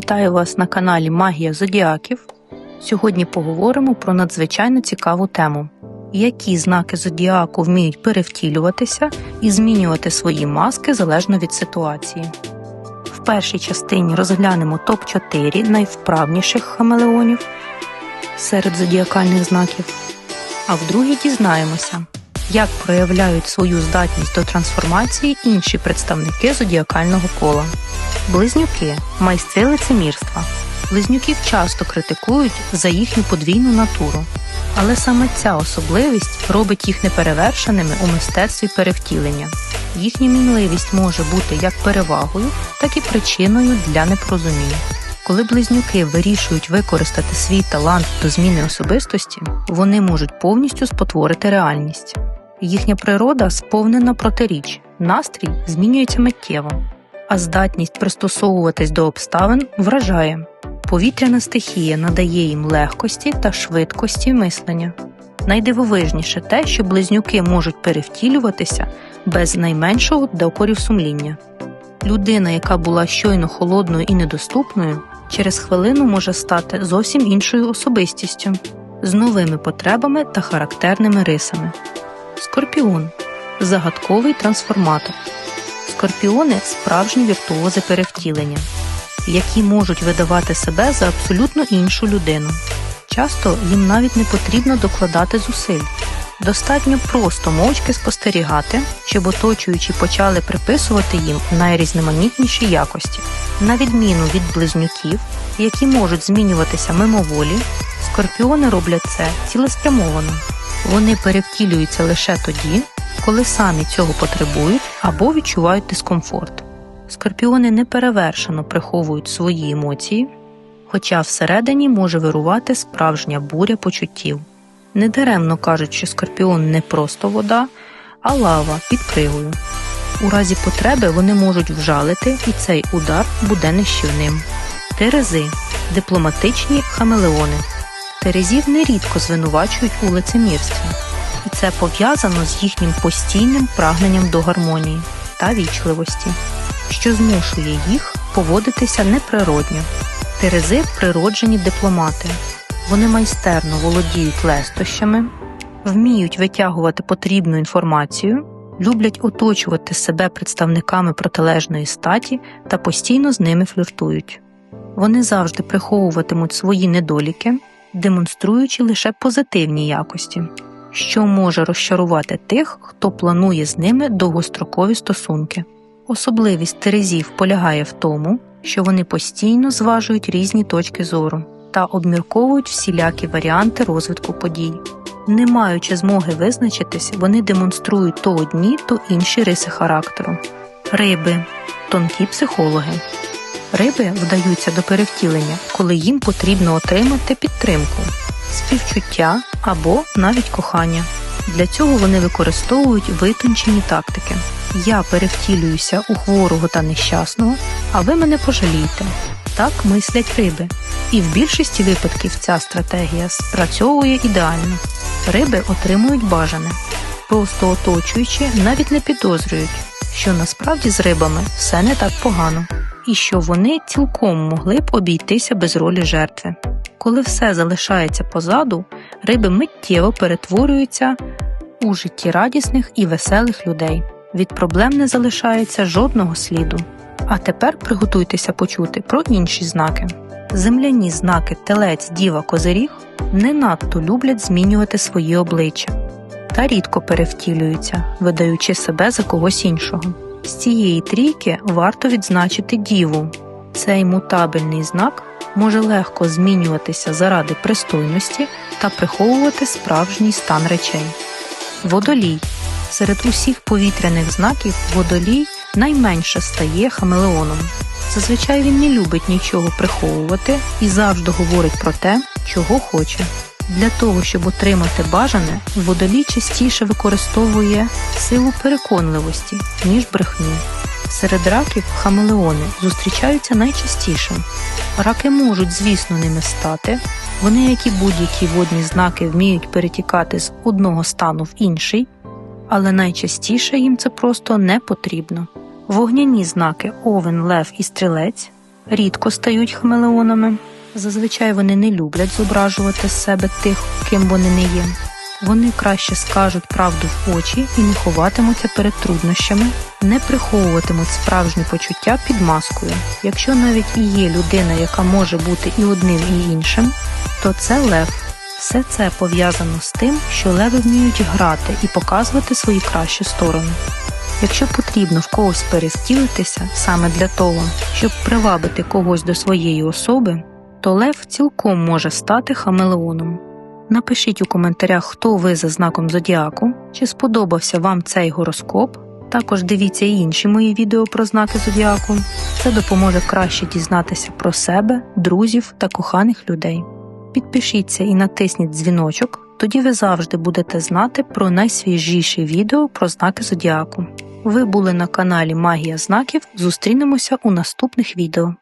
Вітаю вас на каналі Магія Зодіаків. Сьогодні поговоримо про надзвичайно цікаву тему: які знаки зодіаку вміють перевтілюватися і змінювати свої маски залежно від ситуації. В першій частині розглянемо топ-4 найвправніших хамелеонів серед зодіакальних знаків, а в другій дізнаємося, як проявляють свою здатність до трансформації інші представники зодіакального кола. Близнюки майстри лицемірства. Близнюків часто критикують за їхню подвійну натуру, але саме ця особливість робить їх неперевершеними у мистецтві перевтілення. Їхня мінливість може бути як перевагою, так і причиною для непорозумінь. Коли близнюки вирішують використати свій талант до зміни особистості, вони можуть повністю спотворити реальність. Їхня природа сповнена протиріч, настрій змінюється миттєво, а здатність пристосовуватись до обставин вражає. Повітряна стихія надає їм легкості та швидкості мислення. Найдивовижніше те, що близнюки можуть перевтілюватися без найменшого докорів сумління. Людина, яка була щойно холодною і недоступною, через хвилину може стати зовсім іншою особистістю з новими потребами та характерними рисами. Скорпіон загадковий трансформатор. Скорпіони справжні віртуози перевтілення, які можуть видавати себе за абсолютно іншу людину. Часто їм навіть не потрібно докладати зусиль. Достатньо просто мовчки спостерігати, щоб оточуючі почали приписувати їм найрізноманітніші якості. На відміну від близнюків, які можуть змінюватися мимоволі, скорпіони роблять це цілеспрямовано. Вони перевтілюються лише тоді, коли самі цього потребують або відчувають дискомфорт. Скорпіони неперевершено приховують свої емоції, хоча всередині може вирувати справжня буря почуттів. Недаремно кажуть, що скорпіон не просто вода, а лава під кригою. У разі потреби вони можуть вжалити, і цей удар буде нищівним. Терези дипломатичні хамелеони. Терезів нерідко звинувачують у лицемірстві, і це пов'язано з їхнім постійним прагненням до гармонії та вічливості, що змушує їх поводитися неприродньо. Терези природжені дипломати. Вони майстерно володіють лестощами, вміють витягувати потрібну інформацію, люблять оточувати себе представниками протилежної статі та постійно з ними фліртують. Вони завжди приховуватимуть свої недоліки, демонструючи лише позитивні якості, що може розчарувати тих, хто планує з ними довгострокові стосунки. Особливість терезів полягає в тому, що вони постійно зважують різні точки зору та обмірковують всілякі варіанти розвитку подій. Не маючи змоги визначитись, вони демонструють то одні, то інші риси характеру. Риби тонкі психологи. Риби вдаються до перевтілення, коли їм потрібно отримати підтримку, співчуття або навіть кохання. Для цього вони використовують витончені тактики. Я перевтілююся у хворого та нещасного, а ви мене пожалієте. Так мислять риби. І в більшості випадків ця стратегія спрацьовує ідеально. Риби отримують бажане, просто оточуючи, навіть не підозрюють, що насправді з рибами все не так погано, і що вони цілком могли б обійтися без ролі жертви. Коли все залишається позаду, риби миттєво перетворюються у життєрадісних і веселих людей. Від проблем не залишається жодного сліду. А тепер приготуйтеся почути про інші знаки. Земляні знаки телець, діва, козиріг не надто люблять змінювати свої обличчя та рідко перевтілюються, видаючи себе за когось іншого. З цієї трійки варто відзначити діву. Цей мутабельний знак може легко змінюватися заради пристойності та приховувати справжній стан речей. Водолій серед усіх повітряних знаків водолій найменше стає хамелеоном. Зазвичай він не любить нічого приховувати і завжди говорить про те, чого хоче. Для того, щоб отримати бажане, водолій частіше використовує силу переконливості, ніж брехню. Серед раків хамелеони зустрічаються найчастіше. Раки можуть, звісно, ними стати. Вони, як і будь-які водні знаки, вміють перетікати з одного стану в інший, але найчастіше їм це просто не потрібно. Вогняні знаки овен, лев і стрілець рідко стають хамелеонами. Зазвичай вони не люблять зображувати з себе тих, ким вони не є. Вони краще скажуть правду в очі і не ховатимуться перед труднощами, не приховуватимуть справжні почуття під маскою. Якщо навіть і є людина, яка може бути і одним, і іншим, то це лев. Все це пов'язано з тим, що леви вміють грати і показувати свої кращі сторони. Якщо потрібно в когось перевтілитися саме для того, щоб привабити когось до своєї особи, то лев цілком може стати хамелеоном. Напишіть у коментарях, хто ви за знаком зодіаку, чи сподобався вам цей гороскоп. Також дивіться і інші мої відео про знаки зодіаку. Це допоможе краще дізнатися про себе, друзів та коханих людей. Підпишіться і натисніть дзвіночок, тоді ви завжди будете знати про найсвіжіші відео про знаки зодіаку. Ви були на каналі Магія знаків. Зустрінемося у наступних відео.